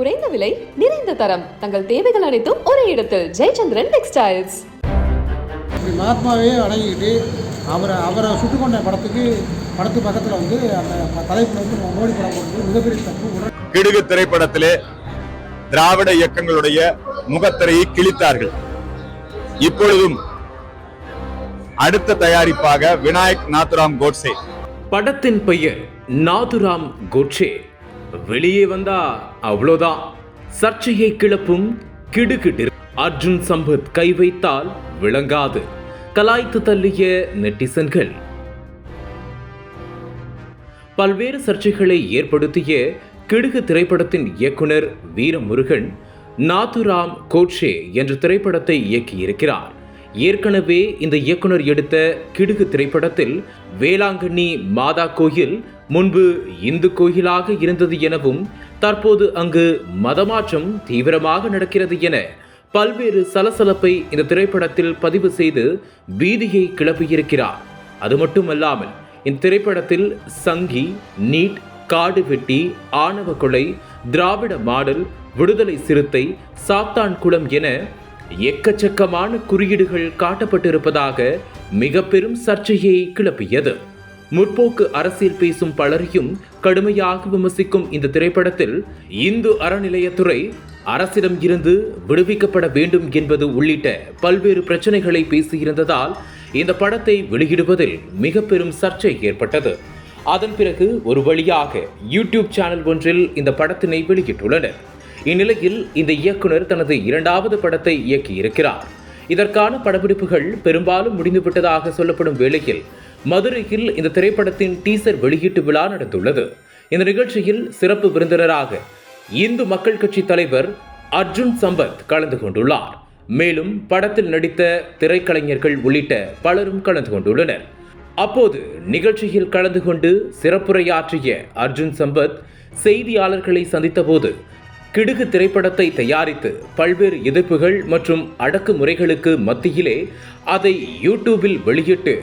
குறைந்த விலை நிறைந்த தரம். தங்கள் தேவைகள் அனைத்தும் ஒரே இடத்தில். ஜெயச்சந்திரன் டெக்ஸ்டைல்ஸ். இப்படி மகாத்மாவே அடங்கிக்கிட்டு அவரை அவரை சுட்டு கொண்ட படத்துக்கு படத்து பக்கத்தில் வந்து அந்த ப- தலைப்புல வந்து மோடி படம் போட்டு மிகப்பெரிய தப்பு கிடுகு திரைப்படத்திலே திராவிட இயக்கங்களுடைய முகத்திரையை கிழித்தார்கள். இப்பொழுதும் அடுத்த தயாரிப்பாக விநாயக் நாத்துராம் கோட்சே படத்தின் பெயர் நாதுராம் கோட்சே வெளியே வந்தா அவ்வளோதான். சர்ச்சையை கிளப்பும் கிடுகிடு அர்ஜுன் சம்பத் கை வைத்தால் விளங்காது. கலாய்த்து தள்ளிய நெட்டிசன்கள். பல்வேறு சர்ச்சைகளை ஏற்படுத்திய கிடுகு திரைப்படத்தின் இயக்குனர் வீரமுருகன் நாத்துராம் கோட்சே என்ற திரைப்படத்தை இயக்கியிருக்கிறார். ஏற்கனவே இந்த இயக்குனர் எடுத்த கிடுகு திரைப்படத்தில் வேளாங்கண்ணி மாதா கோயில் முன்பு இந்து கோயிலாக இருந்தது எனவும் தற்போது அங்கு மதமாற்றம் தீவிரமாக நடக்கிறது என பல்வேறு சலசலப்பை இந்த திரைப்படத்தில் பதிவு செய்து பீதியை கிளப்பியிருக்கிறார். அது மட்டுமல்லாமல் இந்த திரைப்படத்தில் சங்கி நீட் காடு வெட்டி ஆணவ கொலை திராவிட மாடல் விடுதலை சிறுத்தை சாத்தான் குளம் என எக்கச்சக்கமான குறியீடுகள் காட்டப்பட்டிருப்பதாக மிக பெரும் சர்ச்சையை கிளப்பியது. முற்போக்கு அரசியல் பேசும் பலரையும் கடுமையாக விமர்சிக்கும் இந்த திரைப்படத்தில் இந்து அறநிலையத்துறை அரசிடம் இருந்து விடுவிக்கப்பட வேண்டும் என்பது உள்ளிட்ட பல்வேறு பிரச்சனைகளை பேசியிருந்ததால் இந்த படத்தை வெளியிடுவதில் மிக பெரும் சர்ச்சை ஏற்பட்டது. அதன் பிறகு ஒரு வழியாக யூடியூப் சேனல் ஒன்றில் இந்த படத்தினை வெளியிட்டுள்ளனர். இந்நிலையில் இந்த இயக்குனர் தனது இரண்டாவது படத்தை இயக்கியிருக்கிறார். இதற்கான படப்பிடிப்புகள் பெரும்பாலும் முடிந்துவிட்டதாக சொல்லப்படும் வேளையில் மதுரையில் இந்த திரைப்படத்தின் டீசர் வெளியீட்டு விழா நடந்துள்ளது. இந்த நிகழ்ச்சியில் சிறப்பு விருந்தினராக இந்து மக்கள் கட்சி தலைவர் அர்ஜுன் சம்பத் கலந்து கொண்டுள்ளார். மேலும் படத்தில் நடித்த திரைக்கலைஞர்கள் உள்ளிட்ட பலரும் கலந்து கொண்டுள்ளனர். அப்போது நிகழ்ச்சியில் கலந்து கொண்டு சிறப்புரையாற்றிய அர்ஜுன் சம்பத் செய்தியாளர்களை சந்தித்தபோது கிடுகு திரைப்படத்தை தயாரித்து பல்வேறு எதிர்ப்புகள் மற்றும் அடக்குமுறைகளுக்கு மத்தியிலே அதை யூடியூபில் வெளியிட்டு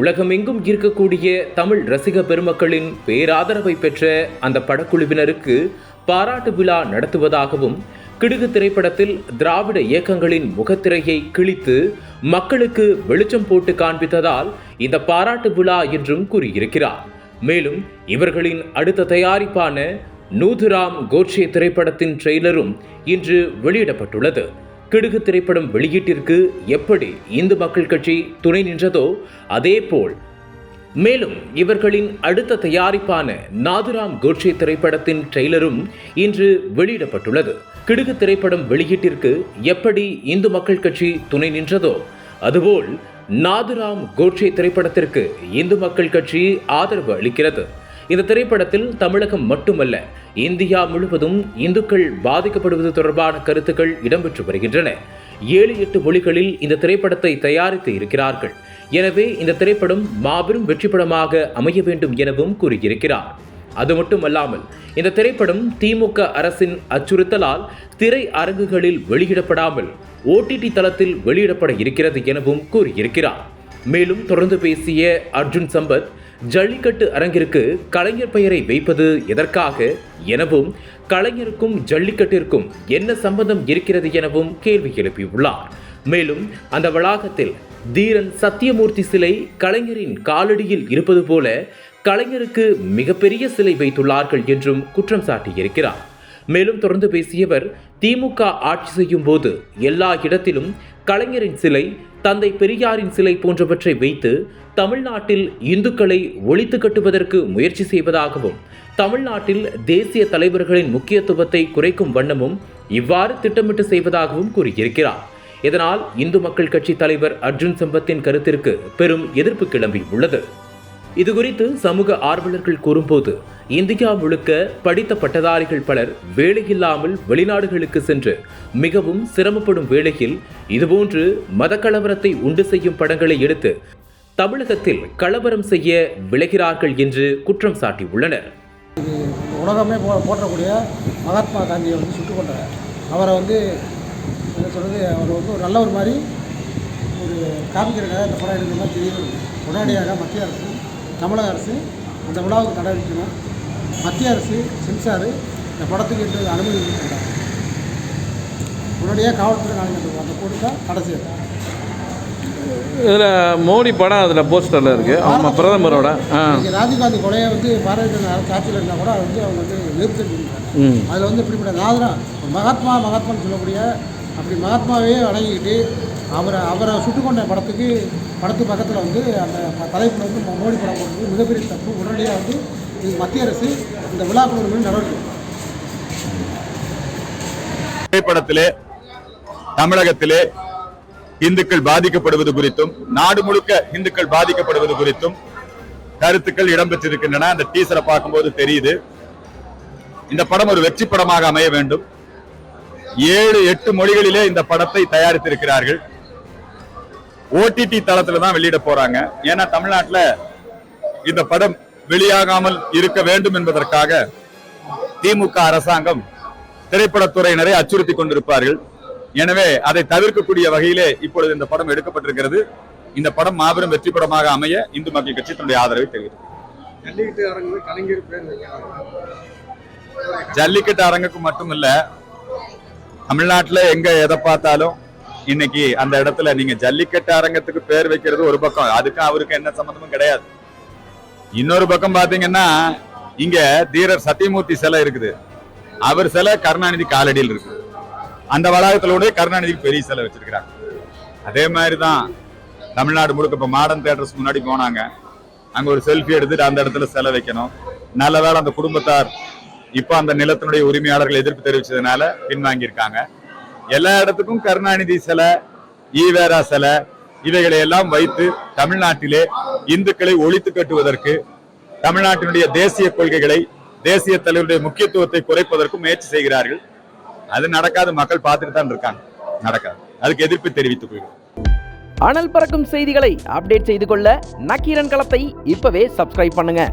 உலகமெங்கும் இருக்கக்கூடிய தமிழ் ரசிக பெருமக்களின் பேராதரவை பெற்ற அந்த படக்குழுவினருக்கு பாராட்டு விழா நடத்துவதாகவும் கிடுகு திரைப்படத்தில் திராவிட இயக்கங்களின் முகத்திரையை கிழித்து மக்களுக்கு வெளிச்சம் போட்டு காண்பித்ததால் இந்த பாராட்டு விழா என்றும் கூறியிருக்கிறார். மேலும் இவர்களின் அடுத்த தயாரிப்பான நூதுராம் கோட்சே திரைப்படத்தின் ட்ரெய்லரும் இன்று வெளியிடப்பட்டுள்ளது. கிடுகு திரைப்படம் வெளியீட்டிற்கு எப்படி இந்து மக்கள் கட்சி துணை நின்றதோ அதேபோல் மேலும் இவர்களின் அடுத்த தயாரிப்பான நாதுராம் கோட்சே திரைப்படத்தின் ட்ரெய்லரும் இன்று வெளியிடப்பட்டுள்ளது. கிடுகு திரைப்படம் வெளியீட்டிற்கு எப்படி இந்து மக்கள் கட்சி துணை நின்றதோ அதுபோல் நாதுராம் கோட்சே திரைப்படத்திற்கு இந்து மக்கள் கட்சி ஆதரவு அளிக்கிறது. இந்த திரைப்படத்தில் தமிழகம் மட்டுமல்ல இந்தியா முழுவதும் இந்துக்கள் பாதிக்கப்படுவது தொடர்பான கருத்துக்கள் இடம்பெற்று வருகின்றன. ஏழு எட்டு மொழிகளில் இந்த திரைப்படத்தை தயாரித்து இருக்கிறார்கள். எனவே இந்த திரைப்படம் மாபெரும் வெற்றி படமாக அமைய வேண்டும் எனவும் கூறியிருக்கிறார். அது மட்டுமல்லாமல் இந்த திரைப்படம் திமுக அரசின் அச்சுறுத்தலால் திரை அரங்குகளில் வெளியிடப்படாமல் ஓடிடி தளத்தில் வெளியிடப்பட இருக்கிறது எனவும் கூறியிருக்கிறார். மேலும் தொடர்ந்து பேசிய அர்ஜுன் சம்பத் ஜல்லிக்கட்டு அரங்கிற்கு கலைஞர் பெயரை வைப்பது எதற்காக எனவும் கலைஞருக்கும் ஜல்லிக்கட்டிற்கும் என்ன சம்பந்தம் இருக்கிறது எனவும் கேள்வி எழுப்பியுள்ளார். மேலும் அந்த வளாகத்தில் தீரன் சத்தியமூர்த்தி சிலை கலைஞரின் காலடியில் இருப்பது போல கலைஞருக்கு மிகப்பெரிய சிலை வைத்துள்ளார்கள் என்றும் குற்றம் சாட்டியிருக்கிறார். மேலும் தொடர்ந்து பேசியவர் திமுக ஆட்சி செய்யும் போது எல்லா இடத்திலும் கலைஞரின் சிலை தந்தை பெரியாரின் சிலை போன்றவற்றை வைத்து தமிழ்நாட்டில் இந்துக்களை ஒழித்து கட்டுவதற்கு முயற்சி செய்வதாகவும் தமிழ்நாட்டில் தேசிய தலைவர்களின் முக்கியத்துவத்தை குறைக்கும் வண்ணமும் இவ்வாறு திட்டமிட்டு செய்வதாகவும் கூறியிருக்கிறார். இதனால் இந்து மக்கள் கட்சி தலைவர் அர்ஜுன் சம்பத்தின் கருத்திற்கு பெரும் எதிர்ப்பு கிளம்பி இது இதுகுறித்து சமூக ஆர்வலர்கள் கூறும்போது இந்தியா முழுக்க படித்த பட்டதாரிகள் பலர் வேலையில்லாமல் வெளிநாடுகளுக்கு சென்று மிகவும் சிரமப்படும் வேளையில் இதுபோன்று மத கலவரத்தை உண்டு செய்யும் படங்களை எடுத்து தமிழகத்தில் கலவரம் செய்ய விளைகிறார்கள் என்று குற்றம் சாட்டியுள்ளனர். இது உலகமே போ போற்றக்கூடிய மகாத்மா காந்தியை வந்து சுட்டு கொண்டார் அவரை வந்து என்ன சொல்கிறது அவர் வந்து ஒரு நல்லவர் மாதிரி ஒரு காமிக்கிறதுக்காக இந்த படம் எடுக்கிற மாதிரி தெரியும் உடனடியாக மத்திய அரசு தமிழக அரசு அந்த விழாவுக்கு தடை வைக்கணும் மத்திய அரசு சென்சாரு இந்த படத்துக்கு என்று அனுமதி கொடுத்துருக்காங்க. உடனடியாக காவல்துறை நாளைக்கு அந்த கொடுத்தா கடைசி இதில் மோடி படம் அதில் போஸ்டரில் இருக்குது ஆமாம் பிரதமரோட. ராஜீவ்காந்தி கொலையை வந்து பாரதிய ஜனதா ஆட்சியில் இருந்தால் கூட அதை வந்து அவங்க வந்து எதிர்த்து அதில் வந்து இப்படிப்பட்ட நாதரா மகாத்மா மகாத்மான்னு சொல்லக்கூடிய அப்படி மகாத்மாவே வணங்கிக்கிட்டு அவரை அவரை சுட்டுக் கொண்ட படத்துக்கு படத்து பக்கத்தில் வந்து அந்த தலைப்பில் வந்து மோடி படம் போடுறது மிகப்பெரிய தப்பு. உடனடியாக வந்து இது மத்திய அரசு இந்த விழாக்குழு நடவடிக்கை திரைப்படத்திலே தமிழகத்திலே இந்துக்கள் பாதிக்கப்படுவது குறித்தும் நாடு முழுக்க இந்துக்கள் பாதிக்கப்படுவது குறித்தும் கருத்துக்கள் இடம்பெற்றிருக்கின்றன. அந்த டீசரை பார்க்கும்போது தெரியுது. இந்த படம் ஒரு வெற்றி படமாக அமைய வேண்டும். ஏழு எட்டு மொழிகளிலே இந்த படத்தை தயாரித்திருக்கிறார்கள். ஓடிடி தளத்துல தான் வெளியிட போறாங்க. ஏன்னா தமிழ்நாட்டுல இந்த படம் வெளியாகாமல் இருக்க வேண்டும் என்பதற்காக திமுக அரசாங்கம் திரைப்படத்துறையினரை அச்சுறுத்தி கொண்டிருப்பார்கள். எனவே அதை தவிர்க்கக்கூடிய வகையிலே இப்பொழுது இந்த படம் எடுக்கப்பட்டிருக்கிறது. இந்த படம் மாபெரும் வெற்றி படமாக அமைய இந்து மக்கள் கட்சி தன்னுடைய ஆதரவை தெரிவித்தது ஜல்லிக்கட்டு அரங்குக்கு மட்டுமில்ல தமிழ்நாட்டுல எங்க எதை பார்த்தாலும் இன்னைக்கு அந்த இடத்துல நீங்க ஜல்லிக்கட்டு அரங்கத்துக்கு பேர் வைக்கிறது ஒரு பக்கம். அதுக்கு அவருக்கு என்ன சம்பந்தமும் கிடையாது. இன்னொரு பக்கம் பாத்தீங்கன்னா இங்க தீரர் சத்தியமூர்த்தி சிலை இருக்குது. அவர் சிலை கருணாநிதி காலடியில் இருக்கு அந்த வளாகத்திலோட கருணாநிதிக்கு பெரிய சிலை வச்சிருக்கிறாங்க. அதே மாதிரிதான் தமிழ்நாடு முழுக்க இப்ப மாடர்ன் தேட்டர்ஸ் முன்னாடி போனாங்க. அங்க ஒரு செல்ஃபி எடுத்துட்டு அந்த இடத்துல சிலை வைக்கணும். நல்ல வேலை அந்த குடும்பத்தார் இப்ப அந்த நிலத்தினுடைய உரிமையாளர்கள் எதிர்ப்பு தெரிவிச்சதுனால பின்வாங்கியிருக்காங்க. எல்லா இடத்துக்கும் கருணாநிதி சிலை ஈவேரா சிலை இவைகளை எல்லாம் வைத்து தமிழ்நாட்டிலே இந்துக்களை ஒழித்து கட்டுவதற்கு தமிழ்நாட்டினுடைய தேசிய கொள்கைகளை தேசிய தலைவருடைய முக்கியத்துவத்தை குறைப்பதற்கும் முயற்சி செய்கிறார்கள். அது நடக்காது மக்கள் பார்த்துட்டு தான் இருக்காங்க. நடக்காது. அதுக்கு எதிர்ப்பு தெரிவித்துக் கொள்கிறோம். அனல் பறக்கும் செய்திகளை அப்டேட் செய்து கொள்ள நக்கீரன் களத்தை இப்பவே சப்ஸ்கிரைப் பண்ணுங்க.